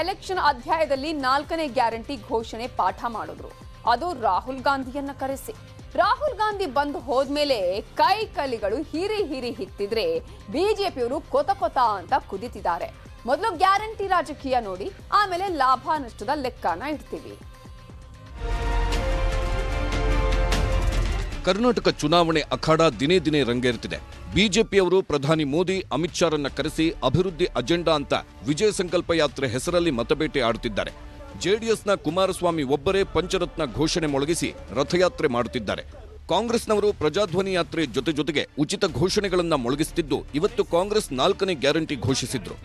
Election ಅಧ್ಯಾಯದಲ್ಲಿ ನಾಲ್ಕನೇ guarantee ಘೋಷಣೆ ಪಾಠ ಮಾಡಿದ್ರು. ಅದು ರಾಹುಲ್ ಗಾಂಧಿಯನ್ನ ಕರೆಸಿ. ರಾಹುಲ್ ಗಾಂಧಿ ಬಂದು ಹೋದ್ಮೇಲೆ ಕೈ ಕಲಿಗಳು ಹೀರಿ ಹೀರಿ ಹಿತ್ತಿದ್ರೆ ಬಿಜೆಪಿಯವರು ಕೊತ ಕೊತ ಅಂತ ಕುದಿತಿದ್ದಾರೆ. ಮೊದಲು ಗ್ಯಾರಂಟಿ ರಾಜಕೀಯ ನೋಡಿ, ಆಮೇಲೆ ಲಾಭ ನಷ್ಟದ ಲೆಕ್ಕನ ಇಡ್ತೀವಿ. ಕರ್ನಾಟಕ ಚುನಾವಣೆ ಅಖಾಡ ದಿನೇ ದಿನೇ ರಂಗೇರುತ್ತಿದೆ. ಬಿಜೆಪಿಯವರು ಪ್ರಧಾನಿ ಮೋದಿ, ಅಮಿತ್ ಶಾರನ್ನ ಕರೆಸಿ ಅಭಿವೃದ್ಧಿ ಅಜೆಂಡಾ ಅಂತ ವಿಜಯ ಸಂಕಲ್ಪ ಯಾತ್ರೆ ಹೆಸರಲ್ಲಿ ಮತಬೇಟೆ ಆಡುತ್ತಿದ್ದಾರೆ. ಜೆಡಿಎಸ್ನ ಕುಮಾರಸ್ವಾಮಿ ಒಬ್ಬರೇ ಪಂಚರತ್ನ ಘೋಷಣೆ ಮೊಳಗಿಸಿ ರಥಯಾತ್ರೆ ಮಾಡುತ್ತಿದ್ದಾರೆ. ಕಾಂಗ್ರೆಸ್ನವರು ಪ್ರಜಾಧ್ವನಿ ಯಾತ್ರೆ ಜೊತೆ ಜೊತೆಗೆ ಉಚಿತ ಘೋಷಣೆಗಳನ್ನು ಮೊಳಗಿಸುತ್ತಿದ್ದು ಇವತ್ತು ಕಾಂಗ್ರೆಸ್ ನಾಲ್ಕನೇ ಗ್ಯಾರಂಟಿ ಘೋಷಿಸಿದ್ರು.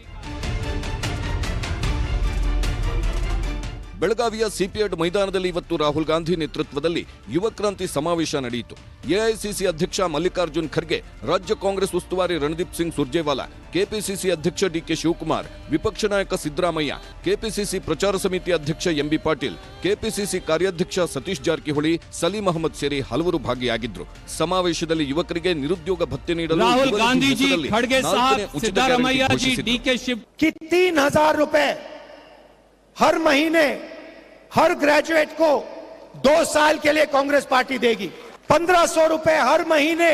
ಬೆಳಗಾವಿಯ ಸಿಪಿಎಡ್ ಮೈದಾನದಲ್ಲಿ ಇವತ್ತು ರಾಹುಲ್ ಗಾಂಧಿ ನೇತೃತ್ವದಲ್ಲಿ ಯುವ ಕ್ರಾಂತಿ ಸಮಾವೇಶ ನಡೆಯಿತು ಎಐಸಿಸಿ ಅಧ್ಯಕ್ಷ ಮಲ್ಲಿಕಾರ್ಜುನ್ ಖರ್ಗೆ ರಾಜ್ಯ ಕಾಂಗ್ರೆಸ್ ಉಸ್ತುವಾರಿ ರಣದೀಪ್ ಸಿಂಗ್ ಸುರ್ಜೇವಾಲಾ ಕೆಪಿಸಿಸಿ ಅಧ್ಯಕ್ಷ ಡಿಕೆ ಶಿವಕುಮಾರ್ ವಿಪಕ್ಷ ನಾಯಕ ಸಿದ್ದರಾಮಯ್ಯ ಕೆಪಿಸಿಸಿ ಪ್ರಚಾರ ಸಮಿತಿ ಅಧ್ಯಕ್ಷ ಎಂಬಿ ಪಾಟೀಲ್ ಕೆಪಿಸಿಸಿ ಕಾರ್ಯಾಧ್ಯಕ್ಷ ಸತೀಶ್ ಜಾರಕಿಹೊಳಿ ಸಲೀಂ ಅಹಮದ್ ಸೇರಿ ಹಲವರು ಭಾಗಿಯಾಗಿದ್ರು ಸಮಾವೇಶದಲ್ಲಿ ಯುವಕರಿಗೆ ನಿರುದ್ಯೋಗ ಭತ್ಯೆ ನೀಡಲು राहुल ಯುವ गांधी ನಿಧಿ जी ಹೆಸರಲ್ಲಿ खड़गे ನಾಲ್ಕನೇ साहब ಉಚಿತ सिद्धारमैया ಗ್ಯಾರಂಟಿ जी ಘೋಷಿಸಿದ್ರು. डी के शिव कि तीन हजार रुपए हर महीने हर ग्रेजुएट को दो साल के लिए कांग्रेस पार्टी देगी। पंद्रह सौ रुपए हर महीने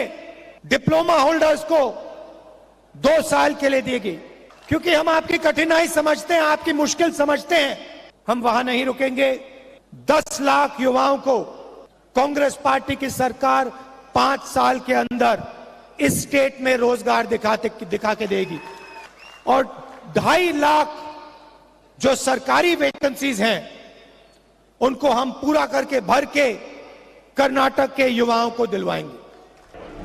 डिप्लोमा होल्डर्स को दो साल के लिए देगी। क्योंकि हम आपकी कठिनाई समझते हैं, आपकी मुश्किल समझते हैं। हम वहाँ नहीं रुकेंगे। दस लाख युवाओं को कांग्रेस पार्टी की सरकार पाँच साल के अंदर इस स्टेट में रोज़गार दिखाते दिखा के देगी। और ढाई लाख जो सरकारी वैकेंसीज हैं उनको हम पूरा करके भर के कर्नाटक के युवाओं को दिलवाएंगे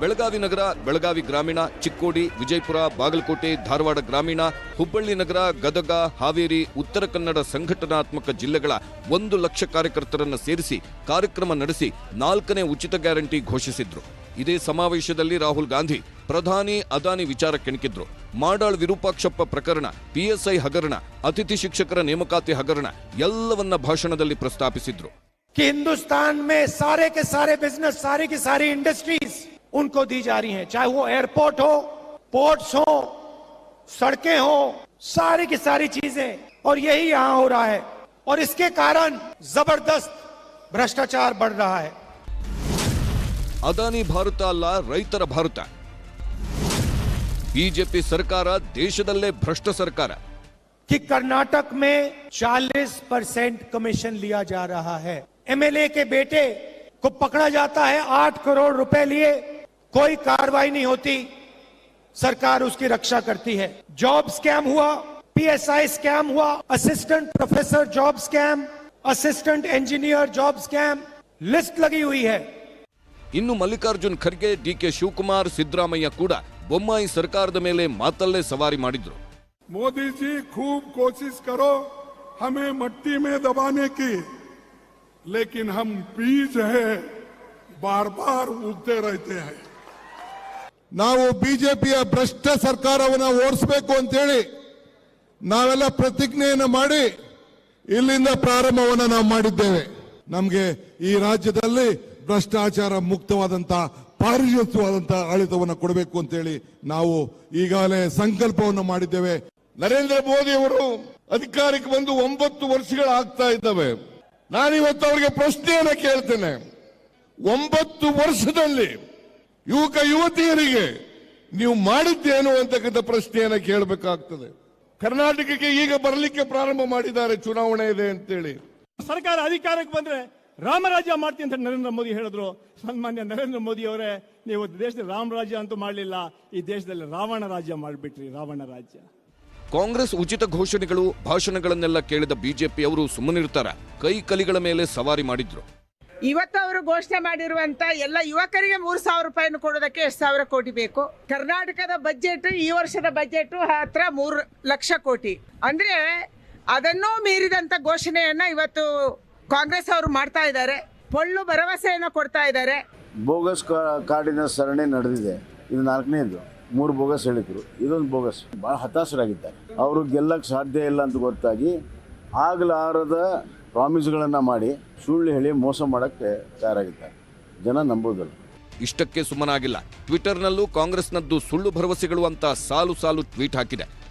ಬೆಳಗಾವಿ ನಗರ ಬೆಳಗಾವಿ ಗ್ರಾಮೀಣ ಚಿಕ್ಕೋಡಿ ವಿಜಯಪುರ ಬಾಗಲಕೋಟೆ ಧಾರವಾಡ ಗ್ರಾಮೀಣ ಹುಬ್ಬಳ್ಳಿ ನಗರ ಗದಗ ಹಾವೇರಿ ಉತ್ತರ ಕನ್ನಡ ಸಂಘಟನಾತ್ಮಕ ಜಿಲ್ಲೆಗಳ ಒಂದು ಲಕ್ಷ ಕಾರ್ಯಕರ್ತರನ್ನ ಸೇರಿಸಿ ಕಾರ್ಯಕ್ರಮ ನಡೆಸಿ ನಾಲ್ಕನೇ ಉಚಿತ ಗ್ಯಾರಂಟಿ ಘೋಷಿಸಿದ್ರು ಇದೇ ಸಮಾವೇಶದಲ್ಲಿ ರಾಹುಲ್ ಗಾಂಧಿ ಪ್ರಧಾನಿ ಅದಾನಿ ವಿಚಾರ ಕೆಣಕಿದ್ರು ಮಾಡಾಳ್ ವಿರೂಪಾಕ್ಷಪ್ಪ ಪ್ರಕರಣ ಪಿಎಸ್ಐ ಹಗರಣ ಅತಿಥಿ ಶಿಕ್ಷಕರ ನೇಮಕಾತಿ ಹಗರಣ ಎಲ್ಲವನ್ನ ಭಾಷಣದಲ್ಲಿ ಪ್ರಸ್ತಾಪಿಸಿದ್ರು कि हिंदुस्तान में सारे के सारे बिजनेस सारी की सारी इंडस्ट्रीज उनको दी जा रही हैं चाहे वो एयरपोर्ट हो पोर्ट्स हो सड़कें हो सारी की सारी चीजें और यही यहां हो रहा है और इसके कारण जबरदस्त भ्रष्टाचार बढ़ रहा है ಅದಾನಿ ಭಾರತ ಅಲ್ಲ ರೈತರ ಭಾರತ ಬಿಜೆಪಿ ಸರ್ಕಾರ ದೇಶದಲ್ಲೇ ಭ್ರಷ್ಟ ಸರ್ಕಾರ कि कर्नाटक में 40 परसेंट कमीशन लिया जा रहा है एमएलए के बेटे को पकड़ा जाता है आठ करोड़ रुपए लिए कोई कार्रवाई नहीं होती सरकार उसकी रक्षा करती है जॉब स्कैम हुआ पीएसआई स्कैम हुआ assistant professor job scam assistant engineer job scam list लगी हुई है ಇನ್ನು ಮಲ್ಲಿಕಾರ್ಜುನ್ ಖರ್ಗೆ ಡಿಕೆ ಶಿವಕುಮಾರ್ ಸಿದ್ದರಾಮಯ್ಯ ಕೂಡ ಬೊಮ್ಮಾಯಿ ಸರ್ಕಾರದ ಮೇಲೆ ಮಾತಲ್ಲೇ ಸವಾರಿ ಮಾಡಿದ್ರು. ಮೋದಿ ಮೋದಿಜಿ ಖೂಬ್ ಕೋಶಿಶ್ ಕರೋ ಹಮೇ ಮಟ್ಟಿ ಮೇ ದಬಾನೆ ಕಿ. ಲೇಕಿನ್ ಹಮ್ ಬೀಜ ಹೇ ಬಾರ್ ಬಾರ್ ಉಗ್ದೇ ರಹತೆ ಹೈ. ನಾವು ಬಿಜೆಪಿಯ ಭ್ರಷ್ಟ ಸರ್ಕಾರವನ್ನ ಓಡಿಸಬೇಕು ಅಂತೇಳಿ ನಾವೆಲ್ಲ ಪ್ರತಿಜ್ಞೆಯನ್ನು ಮಾಡಿ ಇಲ್ಲಿಂದ ಪ್ರಾರಂಭವನ್ನು ನಾವು ಮಾಡಿದ್ದೇವೆ. ನಮಗೆ ಈ ರಾಜ್ಯದಲ್ಲಿ ಭ್ರಷ್ಟಾಚಾರ ಮುಕ್ತವಾದಂತಹ ಪಾರದರ್ಶಕವಾದಂತ ಆಡಳಿತವನ್ನು ಕೊಡಬೇಕು ಅಂತೇಳಿ ನಾವು ಈಗಾಗಲೇ ಸಂಕಲ್ಪವನ್ನು ಮಾಡಿದ್ದೇವೆ. ನರೇಂದ್ರ ಮೋದಿ ಅವರು ಅಧಿಕಾರಕ್ಕೆ ಬಂದು ಒಂಬತ್ತು ವರ್ಷಗಳಾಗ್ತಾ ಇದ್ದಾವೆ. ನಾನಿವತ್ತು ಅವರಿಗೆ ಪ್ರಶ್ನೆಯನ್ನು ಕೇಳ್ತೇನೆ. ಒಂಬತ್ತು ವರ್ಷದಲ್ಲಿ ಯುವಕ ಯುವತಿಯರಿಗೆ ನೀವು ಮಾಡಿದ್ದೇನು ಅಂತಕ್ಕಂಥ ಪ್ರಶ್ನೆಯನ್ನು ಕೇಳಬೇಕಾಗ್ತದೆ. ಕರ್ನಾಟಕಕ್ಕೆ ಈಗ ಬರಲಿಕ್ಕೆ ಪ್ರಾರಂಭ ಮಾಡಿದ್ದಾರೆ, ಚುನಾವಣೆ ಇದೆ ಅಂತೇಳಿ. ಸರ್ಕಾರ ಅಧಿಕಾರಕ್ಕೆ ಬಂದ್ರೆ ರಾಮರಾಜ್ಯ ಮಾಡ್ತೀನಿ ಅಂತ ನರೇಂದ್ರ ಮೋದಿ ಹೇಳಿದ್ರು. ಸನ್ಮಾನ್ಯ ನರೇಂದ್ರ ಮೋದಿ ಅವರೇ ನೀವು ದೇಶದಲ್ಲಿ ರಾಮರಾಜ್ಯ ಅಂತೂ ಮಾಡಲಿಲ್ಲ ಈ ದೇಶದಲ್ಲಿ ರಾವಣ ರಾಜ್ಯ ಮಾಡಿಬಿಟ್ರಿ ರಾವಣ ರಾಜ್ಯ. ಕಾಂಗ್ರೆಸ್ ಉಚಿತ ಘೋಷಣೆಗಳು ಭಾಷಣಗಳನ್ನೆಲ್ಲ ಕೇಳಿದ ಬಿಜೆಪಿ ಅವರು ಸುಮ್ಮನಿರ್ತಾರ ಕೈ ಕಲಿಗಳ ಮೇಲೆ ಸವಾರಿ ಮಾಡಿದ್ರು. ಇವತ್ತು ಅವರು ಘೋಷಣೆ ಮಾಡಿರುವಂತ ಎಲ್ಲ ಯುವಕರಿಗೆ ಮೂರು ಸಾವಿರ ರೂಪಾಯಿನ ಕೊಡೋದಕ್ಕೆ ಎಷ್ಟು ಸಾವಿರ ಕೋಟಿ ಬೇಕು? ಕರ್ನಾಟಕದ ಬಜೆಟ್ ಈ ವರ್ಷದ ಬಜೆಟ್ ಹತ್ರ ಮೂರು ಲಕ್ಷ ಕೋಟಿ. ಅಂದ್ರೆ ಅದನ್ನೂ ಮೀರಿದಂತ ಘೋಷಣೆಯನ್ನ ಇವತ್ತು ಕಾಂಗ್ರೆಸ್ ಅವರು ಮಾಡ್ತಾ ಇದ್ದಾರೆ. ಪೊಳ್ಳು ಭರವಸೆಯನ್ನು ಕೊಡ್ತಾ ಇದ್ದಾರೆ. ಬೋಗಸ್ ಕಾರ್ಡಿನ ಸರಣಿ ನಡೆದಿದೆ. ಇದು ನಾಲ್ಕನೇದು. ಮೂರು ಬೋಗಸ್ ಹೇಳಿದ್ರು. ಇದೊಂದು ಬೋಗಸ್. ಭಾಳ ಹತಾಶರಾಗಿದ್ದಾರೆ. ಅವರು ಗೆಲ್ಲಕ್ಕೆ ಸಾಧ್ಯ ಇಲ್ಲ ಅಂತ ಗೊತ್ತಾಗಿ ಆಗಲಾರದ ಪ್ರಾಮಿಸ್ಗಳನ್ನು ಮಾಡಿ ಸುಳ್ಳು ಹೇಳಿ ಮೋಸ ಮಾಡೋಕ್ಕೆ ತಯಾರಾಗಿದ್ದಾರೆ. ಜನ ನಂಬೋದಿಲ್ಲ ಇಷ್ಟಕ್ಕೆ ಸುಮ್ಮನಾಗಿಲ್ಲ. ಟ್ವಿಟರ್ನಲ್ಲೂ ಕಾಂಗ್ರೆಸ್ನದ್ದು ಸುಳ್ಳು ಭರವಸೆಗಳು ಅಂತ ಸಾಲು ಸಾಲು ಟ್ವೀಟ್ ಹಾಕಿದೆ.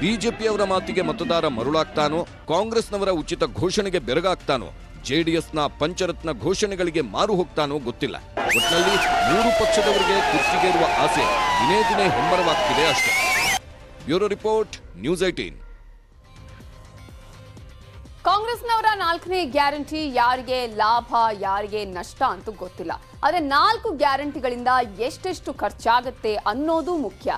ಬಿಜೆಪಿಯವರ ಮಾತಿಗೆ ಮತದಾರ ಮರುಳಾಗ್ತಾನೋ, ಕಾಂಗ್ರೆಸ್ನವರ ಉಚಿತ ಘೋಷಣೆಗೆ ಬೆರಗಾಗ್ತಾನೋ, ಜೆಡಿಎಸ್ನ ಪಂಚರತ್ನ ಘೋಷಣೆಗಳಿಗೆ ಮಾರು ಹೋಗ್ತಾನೋ ಗೊತ್ತಿಲ್ಲ. ಒಟ್ನಲ್ಲಿ ಮೂರು ಪಕ್ಷದವರಿಗೆ ಕುರ್ಚಿಗೇರುವ ಆಸೆ ದಿನೇ ದಿನೇ ಹೆಮ್ಮರವಾಗ್ತಿದೆ ಅಷ್ಟೇ. ಬ್ಯೂರೋ ರಿಪೋರ್ಟ್, ನ್ಯೂಸ್ ಐಟೀನ್ ಕಾಂಗ್ರೆಸ್ನವರ ನಾಲ್ಕನೇ ಗ್ಯಾರಂಟಿ ಯಾರಿಗೆ ಲಾಭ, ಯಾರಿಗೆ ನಷ್ಟ ಅಂತೂ ಗೊತ್ತಿಲ್ಲ. ಆದರೆ ನಾಲ್ಕು ಗ್ಯಾರಂಟಿಗಳಿಂದ ಎಷ್ಟೆಷ್ಟು ಖರ್ಚಾಗತ್ತೆ ಅನ್ನೋದು ಮುಖ್ಯ.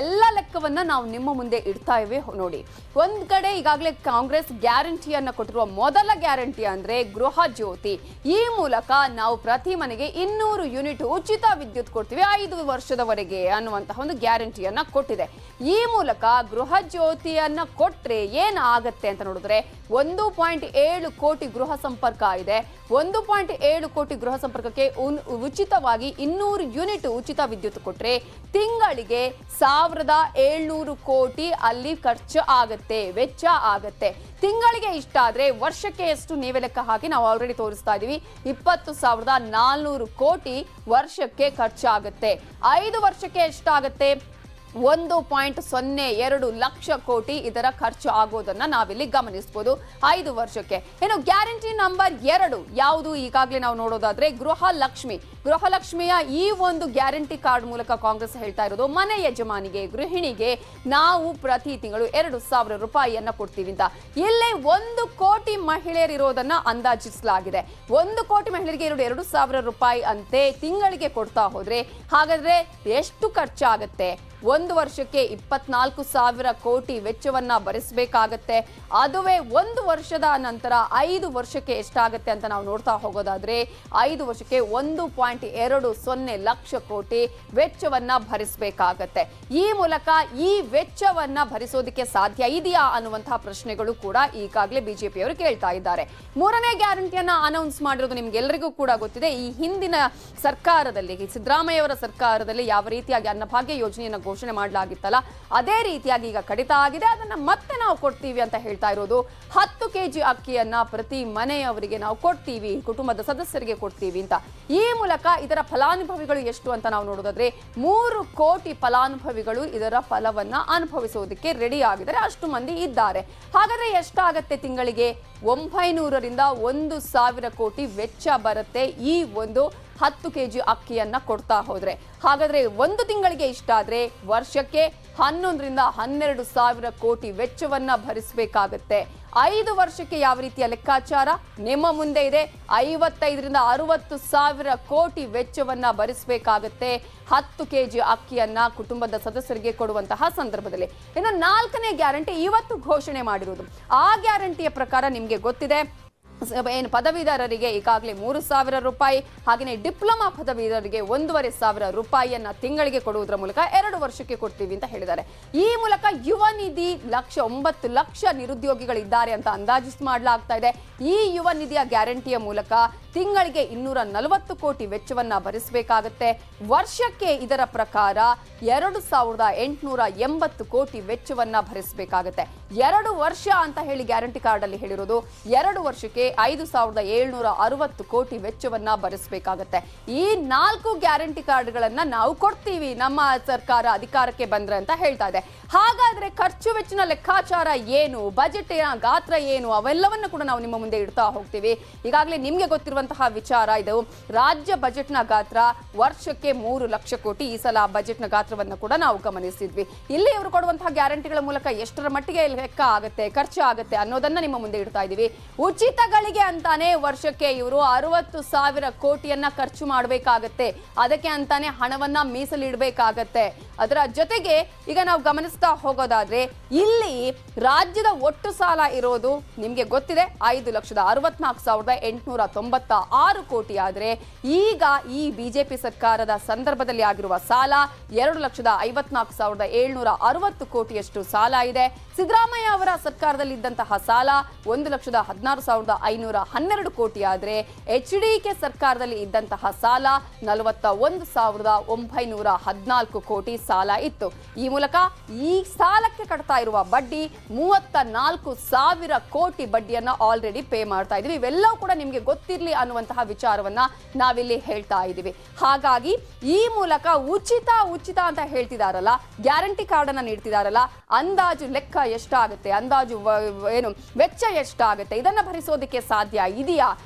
ಎಲ್ಲ ಲೆಕ್ಕವನ್ನ ನಾವು ನಿಮ್ಮ ಮುಂದೆ ಇಡ್ತಾ ಇವೆ, ನೋಡಿ. ಒಂದು ಕಡೆ ಈಗಾಗಲೇ ಕಾಂಗ್ರೆಸ್ ಗ್ಯಾರಂಟಿಯನ್ನ ಕೊಟ್ಟಿರುವ ಮೊದಲ ಗ್ಯಾರಂಟಿ ಅಂದ್ರೆ ಗೃಹ ಜ್ಯೋತಿ. ಈ ಮೂಲಕ ನಾವು ಪ್ರತಿ ಮನೆಗೆ ಇನ್ನೂರು ಯೂನಿಟ್ ಉಚಿತ ವಿದ್ಯುತ್ ಕೊಡ್ತೀವಿ ಐದು ವರ್ಷದವರೆಗೆ ಅನ್ನುವಂತಹ ಒಂದು ಗ್ಯಾರಂಟಿಯನ್ನ ಕೊಟ್ಟಿದೆ. ಈ ಮೂಲಕ ಗೃಹ ಜ್ಯೋತಿಯನ್ನ ಕೊಟ್ರೆ ಏನಾಗತ್ತೆ ಅಂತ ನೋಡಿದ್ರೆ ಒಂದು ಪಾಯಿಂಟ್ ಏಳು ಕೋಟಿ ಗೃಹ ಸಂಪರ್ಕ ಇದೆ. ಒಂದು ಪಾಯಿಂಟ್ ಏಳು ಕೋಟಿ ಗೃಹ ಸಂಪರ್ಕಕ್ಕೆ ಉಚಿತವಾಗಿ ಇನ್ನೂರು ಯೂನಿಟ್ ಉಚಿತ ವಿದ್ಯುತ್ ಕೊಟ್ಟರೆ ತಿಂಗಳಿಗೆ ಸಾವಿರದ ಏಳ್ನೂರು ಕೋಟಿ ಅಲ್ಲಿ ಖರ್ಚು ಆಗತ್ತೆ, ವೆಚ್ಚ ಆಗತ್ತೆ. ತಿಂಗಳಿಗೆ ಇಷ್ಟ ಆದ್ರೆ ವರ್ಷಕ್ಕೆ ಎಷ್ಟು ನೀವೇ ಲೆಕ್ಕ ಹಾಕಿ ನಾವು ಆಲ್ರೆಡಿ ತೋರಿಸ್ತಾ ಇದೀವಿ. ಇಪ್ಪತ್ತು ಸಾವಿರದ ನಾಲ್ನೂರು ಕೋಟಿ ವರ್ಷಕ್ಕೆ ಖರ್ಚಾಗುತ್ತೆ. ಐದು ವರ್ಷಕ್ಕೆ ಎಷ್ಟಾಗತ್ತೆ? ಒಂದು ಪಾಯಿಂಟ್ ಸೊನ್ನೆ ಎರಡು ಲಕ್ಷ ಕೋಟಿ ಇದರ ಖರ್ಚು ಆಗೋದನ್ನ ನಾವಿಲ್ಲಿ ಗಮನಿಸಬಹುದು ಐದು ವರ್ಷಕ್ಕೆ. ಏನು ಗ್ಯಾರಂಟಿ ನಂಬರ್ ಎರಡು ಯಾವುದು? ಈಗಾಗಲೇ ನಾವು ನೋಡೋದಾದ್ರೆ ಗೃಹ ಲಕ್ಷ್ಮಿ ಗೃಹಲಕ್ಷ್ಮಿಯ ಈ ಒಂದು ಗ್ಯಾರಂಟಿ ಕಾರ್ಡ್ ಮೂಲಕ ಕಾಂಗ್ರೆಸ್ ಹೇಳ್ತಾ ಇರೋದು, ಮನೆ ಯಜಮಾನಿಗೆ, ಗೃಹಿಣಿಗೆ ನಾವು ಪ್ರತಿ ತಿಂಗಳು ಎರಡು ಸಾವಿರ ರೂಪಾಯಿಯನ್ನ ಕೊಡ್ತೀವಿ ಅಂತ. ಇಲ್ಲೇ ಒಂದು ಕೋಟಿ ಮಹಿಳೆಯರಿರೋದನ್ನ ಅಂದಾಜಿಸಲಾಗಿದೆ. ಒಂದು ಕೋಟಿ ಮಹಿಳೆಯರಿಗೆ ಎರಡು ಎರಡು ಸಾವಿರ ರೂಪಾಯಿ ಅಂತೆ ತಿಂಗಳಿಗೆ ಕೊಡ್ತಾ ಹೋದ್ರೆ, ಹಾಗಾದ್ರೆ ಎಷ್ಟು ಖರ್ಚಾಗತ್ತೆ? ಒಂದು ವರ್ಷಕ್ಕೆ ಇಪ್ಪತ್ನಾಲ್ಕು ಸಾವಿರ ಕೋಟಿ ವೆಚ್ಚವನ್ನ ಭರಿಸಬೇಕಾಗತ್ತೆ. ಅದುವೇ ಒಂದು ವರ್ಷದ ನಂತರ ಐದು ವರ್ಷಕ್ಕೆ ಎಷ್ಟಾಗತ್ತೆ ಅಂತ ನಾವು ನೋಡ್ತಾ ಹೋಗೋದಾದ್ರೆ, ಐದು ವರ್ಷಕ್ಕೆ ಒಂದು ಪಾಯಿಂಟ್ ಎರಡು ಸೊನ್ನೆ ಲಕ್ಷ ಕೋಟಿ ವೆಚ್ಚವನ್ನ ಭರಿಸಬೇಕಾಗತ್ತೆ. ಈ ಮೂಲಕ ಈ ವೆಚ್ಚವನ್ನ ಭರಿಸೋದಕ್ಕೆ ಸಾಧ್ಯ ಇದೆಯಾ ಅನ್ನುವಂತಹ ಪ್ರಶ್ನೆಗಳು ಕೂಡ ಈಗಾಗಲೇ ಬಿಜೆಪಿಯವರು ಕೇಳ್ತಾ ಇದ್ದಾರೆ. ಮೂರನೇ ಗ್ಯಾರಂಟಿಯನ್ನ ಅನೌನ್ಸ್ ಮಾಡಿರೋದು ನಿಮ್ಗೆಲ್ಲರಿಗೂ ಕೂಡ ಗೊತ್ತಿದೆ. ಈ ಹಿಂದಿನ ಸರ್ಕಾರದಲ್ಲಿ, ಸಿದ್ದರಾಮಯ್ಯವರ ಸರ್ಕಾರದಲ್ಲಿ ಯಾವ ರೀತಿಯಾಗಿ ಅನ್ನಭಾಗ್ಯ ಯೋಜನೆಯನ್ನ ಘೋಷಣೆ ಮಾಡಲಾಗಿತ್ತಲ್ಲ, ಅದೇ ರೀತಿಯಾಗಿ ಈಗ ಕಡಿತ ಆಗಿದೆ. ಅದನ್ನ ಮತ್ತೆ ನಾವು ಕೊಡ್ತೀವಿ ಅಂತ ಹೇಳ್ತಾ ಇರೋದು, ಹತ್ತು ಕೆಜಿ ಅಕ್ಕಿಯನ್ನ ಪ್ರತಿ ಮನೆಯವರಿಗೆ ನಾವು ಕೊಡ್ತೀವಿ, ಕುಟುಂಬದ ಸದಸ್ಯರಿಗೆ ಕೊಡ್ತೀವಿ ಅಂತ. ಈ ಮೂಲಕ ಇದರ ಫಲಾನುಭವಿಗಳು ಎಷ್ಟು ಅಂತ ನಾವು ನೋಡೋದಾದ್ರೆ, ಮೂರು ಕೋಟಿ ಫಲಾನುಭವಿಗಳು ಇದರ ಫಲವನ್ನ ಅನುಭವಿಸುವುದಕ್ಕೆ ರೆಡಿ ಆಗಿದ್ದಾರೆ, ಅಷ್ಟು ಮಂದಿ ಇದ್ದಾರೆ. ಹಾಗಾದ್ರೆ ಎಷ್ಟಾಗತ್ತೆ ತಿಂಗಳಿಗೆ? ಒಂಬೈನೂರರಿಂದ ಒಂದು ಸಾವಿರ ಕೋಟಿ ವೆಚ್ಚ ಬರುತ್ತೆ ಈ ಒಂದು ಹತ್ತು ಕೆ ಜಿ ಅಕ್ಕಿಯನ್ನ ಕೊಡ್ತಾ ಹೋದ್ರೆ. ಹಾಗಾದ್ರೆ ಒಂದು ತಿಂಗಳಿಗೆ ಇಷ್ಟ ಆದ್ರೆ ವರ್ಷಕ್ಕೆ ಹನ್ನೊಂದರಿಂದ ಹನ್ನೆರಡು ಸಾವಿರ ಕೋಟಿ ವೆಚ್ಚವನ್ನ ಭರಿಸಬೇಕಾಗತ್ತೆ. ಐದು ವರ್ಷಕ್ಕೆ ಯಾವ ರೀತಿಯ ಲೆಕ್ಕಾಚಾರ? ನಿಮ್ಮ ಮುಂದೆ ಇದೆ. ಐವತ್ತೈದರಿಂದ ಅರವತ್ತು ಸಾವಿರ ಕೋಟಿ ವೆಚ್ಚವನ್ನ ಭರಿಸಬೇಕಾಗತ್ತೆ ಹತ್ತು ಕೆ ಜಿ ಅಕ್ಕಿಯನ್ನ ಕುಟುಂಬದ ಸದಸ್ಯರಿಗೆ ಕೊಡುವಂತಹ ಸಂದರ್ಭದಲ್ಲಿ. ಇನ್ನು ನಾಲ್ಕನೇ ಗ್ಯಾರಂಟಿ ಇವತ್ತು ಘೋಷಣೆ ಮಾಡಿರುವುದು ಆ ಗ್ಯಾರಂಟಿಯ ಪ್ರಕಾರ ನಿಮಗೆ ಗೊತ್ತಿದೆ. ಏನು ಪದವೀಧರರಿಗೆ ಈಗಾಗಲೇ ಮೂರು ಸಾವಿರ ರೂಪಾಯಿ ಹಾಗೆಯೇ ಡಿಪ್ಲೊಮಾ ಪದವೀಧರರಿಗೆ ಒಂದೂವರೆ ಸಾವಿರ ರೂಪಾಯಿಯನ್ನ ತಿಂಗಳಿಗೆ ಕೊಡುವುದರ ಮೂಲಕ ಎರಡು ವರ್ಷಕ್ಕೆ ಕೊಡ್ತೀವಿ ಅಂತ ಹೇಳಿದ್ದಾರೆ. ಈ ಮೂಲಕ ಯುವ ನಿಧಿ ಲಕ್ಷ ಒಂಬತ್ತು ಲಕ್ಷ ನಿರುದ್ಯೋಗಿಗಳಿದ್ದಾರೆ ಅಂತ ಅಂದಾಜಿಸ್ ಮಾಡಲಾಗ್ತಾ ಇದೆ. ಈ ಯುವ ನಿಧಿಯ ಗ್ಯಾರಂಟಿಯ ಮೂಲಕ ತಿಂಗಳಿಗೆ ಇನ್ನೂರ ನಲವತ್ತು ಕೋಟಿ ವೆಚ್ಚವನ್ನ ಭರಿಸಬೇಕಾಗತ್ತೆ. ವರ್ಷಕ್ಕೆ ಇದರ ಪ್ರಕಾರ ಎರಡು ಸಾವಿರದ ಎಂಟುನೂರ ಎಂಬತ್ತು ಕೋಟಿ ವೆಚ್ಚವನ್ನ ಭರಿಸಬೇಕಾಗತ್ತೆ. ಎರಡು ವರ್ಷ ಅಂತ ಹೇಳಿ ಗ್ಯಾರಂಟಿ ಕಾರ್ಡ್ ಅಲ್ಲಿ ಹೇಳಿರೋದು. ಎರಡು ವರ್ಷಕ್ಕೆ ಐದು ಸಾವಿರದ ಏಳ್ನೂರ ಅರವತ್ತು ಕೋಟಿ ವೆಚ್ಚವನ್ನ ಭರಿಸಬೇಕಾಗತ್ತೆ. ಈ ನಾಲ್ಕು ಗ್ಯಾರಂಟಿ ಕಾರ್ಡ್ಗಳನ್ನ ನಾವು ಕೊಡ್ತೀವಿ ನಮ್ಮ ಸರ್ಕಾರ ಅಧಿಕಾರಕ್ಕೆ ಬಂದ್ರೆ ಅಂತ ಹೇಳ್ತಾ ಇದೆ. ಹಾಗಾದ್ರೆ ಖರ್ಚು ವೆಚ್ಚಿನ ಲೆಕ್ಕಾಚಾರ ಏನು? ಬಜೆಟ್ ಗಾತ್ರ ಏನು? ಅವೆಲ್ಲವನ್ನ ಕೂಡ ನಾವು ನಿಮ್ಮ ಮುಂದೆ ಇಡ್ತಾ ಹೋಗ್ತೀವಿ. ಈಗಾಗಲೇ ನಿಮ್ಗೆ ಗೊತ್ತಿರುವಂತಹ ವಿಚಾರ ಇದು. ರಾಜ್ಯ ಬಜೆಟ್ನ ಗಾತ್ರ ವರ್ಷಕ್ಕೆ ಮೂರು ಲಕ್ಷ ಕೋಟಿ. ಈ ಸಲ ಬಜೆಟ್ನ ಗಾತ್ರವನ್ನು ಕೂಡ ನಾವು ಗಮನಿಸಿದ್ವಿ. ಇಲ್ಲಿ ಇವರು ಕೊಡುವಂತಹ ಗ್ಯಾರಂಟಿಗಳ ಮೂಲಕ ಎಷ್ಟರ ಮಟ್ಟಿಗೆ ಲೆಕ್ಕ ಆಗುತ್ತೆ, ಖರ್ಚು ಆಗುತ್ತೆ ಅನ್ನೋದನ್ನ ನಿಮ್ಮ ಮುಂದೆ ಇಡ್ತಾ ಇದೀವಿ. ಉಚಿತಗಳಿಗೆ ಅಂತಾನೆ ವರ್ಷಕ್ಕೆ ಇವರು ಅರವತ್ತು ಸಾವಿರ ಕೋಟಿಯನ್ನ ಖರ್ಚು ಮಾಡಬೇಕಾಗತ್ತೆ. ಅದಕ್ಕೆ ಅಂತಾನೆ ಹಣವನ್ನ ಮೀಸಲಿಡಬೇಕಾಗತ್ತೆ. ಅದರ ಜೊತೆಗೆ ಈಗ ನಾವು ಗಮನಿಸ್ತಾ ಹೋಗೋದಾದ್ರೆ ಇಲ್ಲಿ ರಾಜ್ಯದ ಒಟ್ಟು ಸಾಲ ಇರೋದು ನಿಮಗೆ ಗೊತ್ತಿದೆ ಐದು ಲಕ್ಷದ ಅರವತ್ನಾಲ್ಕು ಸಾವಿರದ ಎಂಟುನೂರ ತೊಂಬತ್ತ ಆರು ಕೋಟಿ ಆದರೆ ಈಗ ಈ ಬಿಜೆಪಿ ಸರ್ಕಾರದ ಸಂದರ್ಭದಲ್ಲಿ ಆಗಿರುವ ಸಾಲ ಎರಡು ಲಕ್ಷದ ಐವತ್ನಾಲ್ಕು ಸಾವಿರದ ಏಳ್ನೂರ ಅರವತ್ತು ಕೋಟಿಯಷ್ಟು ಸಾಲ ಇದೆ. ಸಿದ್ದರಾಮಯ್ಯ ಅವರ ಸರ್ಕಾರದಲ್ಲಿ ಇದ್ದಂತಹ ಸಾಲ ಒಂದು ಲಕ್ಷದ ಹದಿನಾರು ಸಾವಿರದ ಐನೂರ ಹನ್ನೆರಡು ಕೋಟಿ ಆದರೆ ಎಚ್ ಡಿ ಕೆ ಸರ್ಕಾರದಲ್ಲಿ ಇದ್ದಂತಹ ಸಾಲ ನಲವತ್ತ ಒಂದು ಸಾವಿರದ ಒಂಬೈನೂರ ಹದಿನಾಲ್ಕು ಕೋಟಿ ಸಾಲ ಇತ್ತು. ಈ ಮೂಲಕ ಈ ಸಾಲಕ್ಕೆ ಕಟ್ತಾ ಇರುವ ಬಡ್ಡಿ ಮೂವತ್ತ ನಾಲ್ಕು ಸಾವಿರ ಕೋಟಿ ಬಡ್ಡಿಯನ್ನು ಆಲ್ರೆಡಿ ಪೇ ಮಾಡ್ತಾ ಇದ್ದೀವಿ. ಇವೆಲ್ಲವೂ ಕೂಡ ನಿಮಗೆ ಗೊತ್ತಿರಲಿ ಅನ್ನುವಂತಹ ವಿಚಾರವನ್ನ ನಾವಿಲ್ಲಿ ಹೇಳ್ತಾ ಇದ್ದೀವಿ. ಹಾಗಾಗಿ ಈ ಮೂಲಕ ಉಚಿತ ಉಚಿತ ಅಂತ ಹೇಳ್ತಿದಾರಲ್ಲ ಗ್ಯಾರಂಟಿ ಕಾರ್ಡನ್ನು ನೀಡ್ತಿದಾರಲ್ಲ, ಅಂದಾಜು ಲೆಕ್ಕ ಎಷ್ಟಾಗುತ್ತೆ, ಅಂದಾಜು ಏನು ವೆಚ್ಚ ಎಷ್ಟಾಗುತ್ತೆ, ಇದನ್ನ ಭರಿಸೋದಕ್ಕೆ ಸಾಧ್ಯ ಇದೆಯಾ?